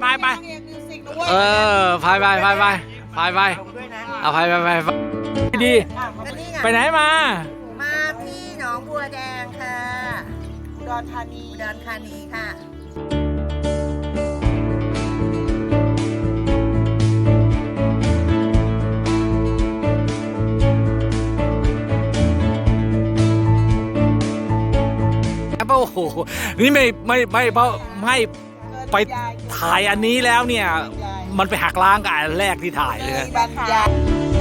ไปไปเรียนมิวสิกนะเว้ยเออไปไปไปไปไปไปด้วยนะเอาไปไปไปไปดีแล้วนี่ไงไปไหนมา มาที่หนองบัวแดงค่ะอุดรธานีอุดรธานีค่ะโอ้โห นี่ไม่ไม่ไม่เพราะไม่ ไปถ่ายอันนี้แล้วเนี่ย มันไปหักล้างกับอันแรกที่ถ่ายเลยนะ บรรยาย